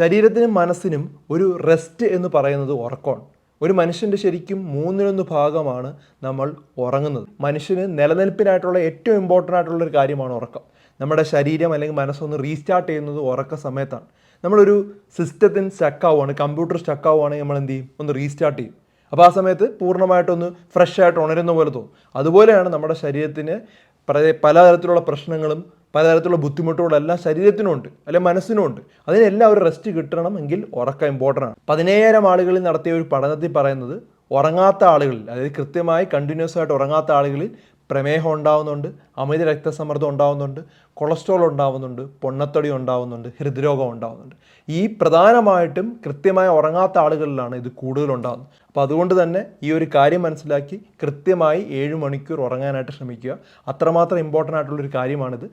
ശരീരത്തിനും മനസ്സിനും ഒരു റെസ്റ്റ് എന്ന് പറയുന്നത് ഉറക്കമാണ്. ഒരു മനുഷ്യന്റെ ശരിക്കും മൂന്നിലൊന്ന് ഭാഗമാണ് നമ്മൾ ഉറങ്ങുന്നത്. മനുഷ്യന് നിലനിൽപ്പിനായിട്ടുള്ള ഏറ്റവും ഇമ്പോർട്ടന്റ് ആയിട്ടുള്ള ഒരു കാര്യമാണ് ഉറക്കം. നമ്മുടെ ശരീരം അല്ലെങ്കിൽ മനസ്സൊന്ന് റീസ്റ്റാർട്ട് ചെയ്യുന്നത് ഉറക്ക സമയത്താണ്. നമ്മളൊരു സിസ്റ്റത്തിന് സ്റ്റക്കാവുകയാണ് കമ്പ്യൂട്ടർ സ്റ്റക്കാവുകയാണെങ്കിൽ നമ്മൾ എന്ത് ചെയ്യും? ഒന്ന് റീസ്റ്റാർട്ട് ചെയ്യും. അപ്പോൾ ആ സമയത്ത് പൂർണമായിട്ടൊന്ന് ഫ്രഷ് ആയിട്ട് ഉണരുന്ന പോലെ തോന്നും. അതുപോലെയാണ് നമ്മുടെ ശരീരത്തിന് പല- പലതരത്തിലുള്ള പ്രശ്നങ്ങളും പലതരത്തിലുള്ള ബുദ്ധിമുട്ടുകളെല്ലാം ശരീരത്തിനുമുണ്ട് അല്ലെങ്കിൽ മനസ്സിനുമുണ്ട്. അതിനെല്ലാം ഒരു റെസ്റ്റ് കിട്ടണമെങ്കിൽ ഉറക്കം ഇമ്പോർട്ടന്റ് ആണ്. പതിനേഴായിരം ആളുകളിൽ നടത്തിയ ഒരു പഠനത്തിൽ പറയുന്നത് ഉറങ്ങാത്ത ആളുകളിൽ അതായത് കൃത്യമായി കണ്ടിന്യൂസ് ആയിട്ട് ഉറങ്ങാത്ത ആളുകളിൽ പ്രമേഹം ഉണ്ടാവുന്നുണ്ട് അമിത രക്തസമ്മർദ്ദം ഉണ്ടാവുന്നുണ്ട് കൊളസ്ട്രോൾ ഉണ്ടാവുന്നുണ്ട് പൊണ്ണത്തടി ഉണ്ടാവുന്നുണ്ട് ഹൃദ്രോഗം ഉണ്ടാവുന്നുണ്ട്. ഈ പ്രധാനമായിട്ടും കൃത്യമായി ഉറങ്ങാത്ത ആളുകളിലാണ് ഇത് കൂടുതൽ ഉണ്ടാകുന്നത് അപ്പോൾ അതുകൊണ്ട് തന്നെ ഈ ഒരു കാര്യം മനസ്സിലാക്കി കൃത്യമായി ഏഴ് മണിക്കൂർ ഉറങ്ങാനായിട്ട് ശ്രമിക്കുക. അത്രമാത്രം ഇമ്പോർട്ടന്റ് ആയിട്ടുള്ളൊരു കാര്യമാണിത്.